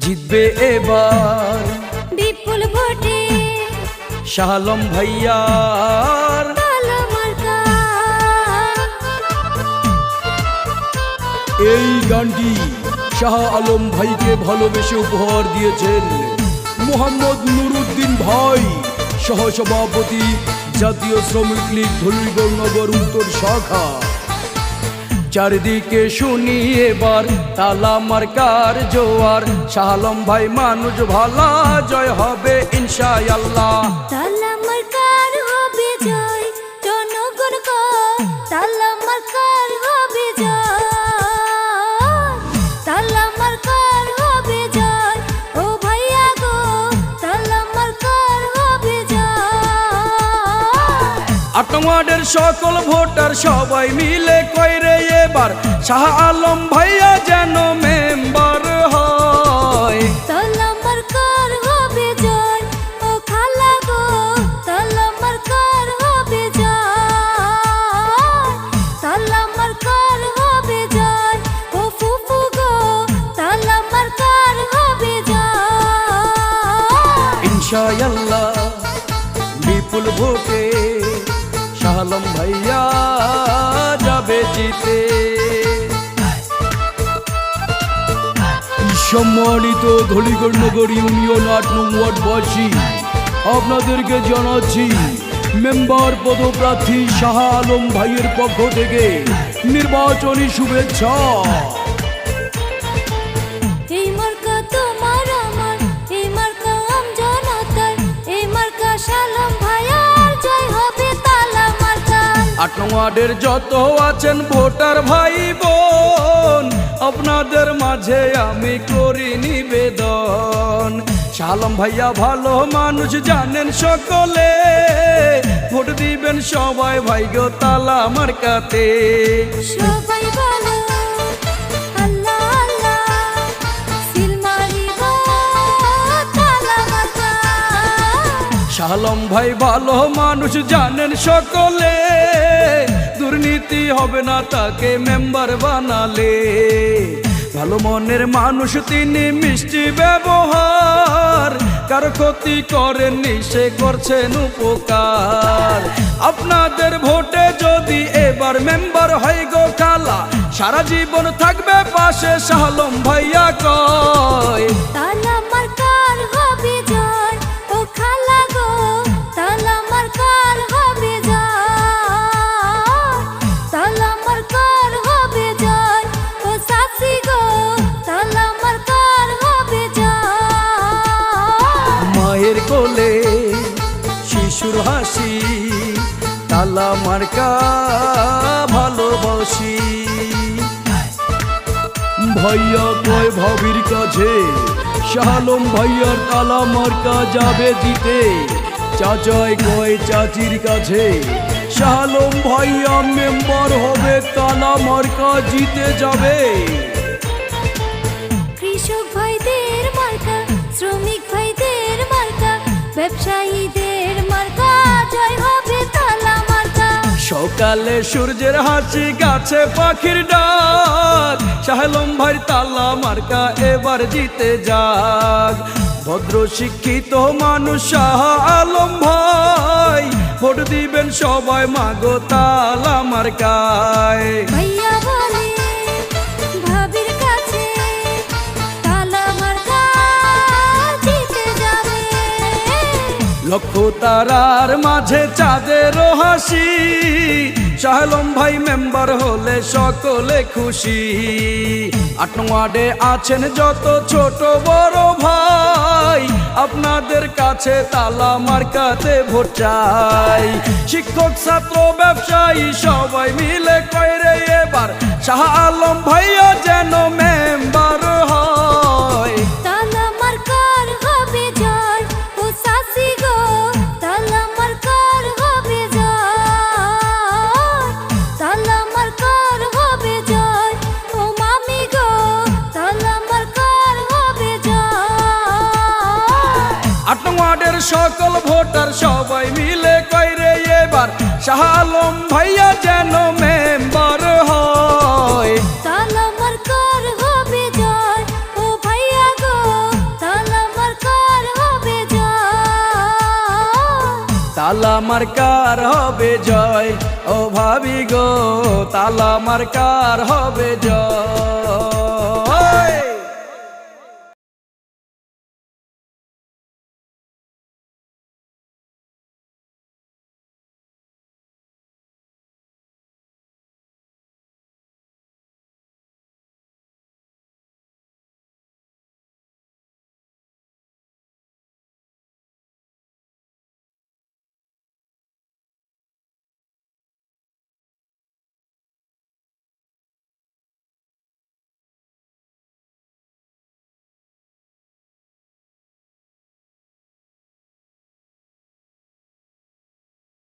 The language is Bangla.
জিতবে এবার। বিপুল ভোটে শাহ আলম ভাইয়ার এই গানটি শাহ আলম ভাইকে ভালোবেসে উপহার দিয়েছেন মোহাম্মদ নুরুদ্দিন ভাই সহসভাপতি জাতীয় শ্রমিক লীগ ধলিগড় নগর উত্তর শাখা। চারিদিকে শুনি এবার তালা মার্কার জোয়ার। শাহলম ভাই মানুষ ভালা জয় হবে ইনশাআল্লাহ। আটমাডের সকল ভোটার সবাই মিলে কইরে এবার? শাহ আলম ভাইয়া যেন মেম্বার হয়। ইনশাআল্লাহ বিপুল ভোটে আলম ভাইয়া যাবে জিতে। সম্মানিত ধলিগড় নগর ইউনিয়ন আট নং ওয়ার্ডবাসী আপনাদেরকে জানাচ্ছি, মেম্বার পদপ্রার্থী শাহ আলম ভাইয়ের পক্ষ থেকে নির্বাচনী শুভেচ্ছা। আট ওয়ার্ডের যত আছেন ভোটার ভাই বোন আপনাদের মাঝে আমি করি নিবেদন। শালম ভাইয়া ভালো মানুষ জানেন সকলে ভোট দিবেন সবাই ভাই গো তালা আমার কাতে সবাই শালম ভাই ভালো মানুষ জানেন সকলে দুর্নীতি হবে না তাকে মেম্বার বানালে। ভালো মনের মানুষ তিনি মিষ্টি ব্যবহার, কারও ক্ষতি করেননি সে করছেন উপকার। আপনাদের ভোটে যদি এবার মেম্বার হয় গো কালা সারা জীবন থাকবে পাশে শালম ভাইয়া। তালা মার্কা ভালোবাসি ভাইয়া কয় ভাবির কাছে, শালম ভাইয়ার তালা মার্কা যাবে দিতে। চাচাই কয় চাচির কাছে, শালম ভাইয়া মেম্বার হবে, তালা মার্কা জিতে যাবে। কৃষক ভাইদের মার্কা, শ্রমিক ভাইদের মার্কা, ব্যবসায়ীদের সকালে সূর্যের হাসি, গাছে পাখির ডাক। শাহলম ভাই তালা মার্কা এবার জিতে যাক। ভদ্র শিক্ষিত মানুষ শাহ আলম ভাই, ভোট দিবেন সবাই মাগো তালা মার্কায়। লক্ষ তারার মাঝে চাঁদের হাসি। শাহলম ভাই মেম্বার হলে সকলে খুশি। আট ওয়ার্ডে আছেন যত ছোট বড় ভাই। আপনাদের কাছে তালা মার্কাতে ভোট চাই। শিক্ষক, ছাত্র, ব্যবসায়ী সবাই মিলে কয়রে এবার। শাহ আলম ভাইয়া সকল ভোটার সবাই মিলে কইরে এবার শাহ আলম ভাইয়া যেন মেম্বার হয়। তালা মার্কার হবে জয়? ও ভাবি গো তালা মার্কার হবে জয়?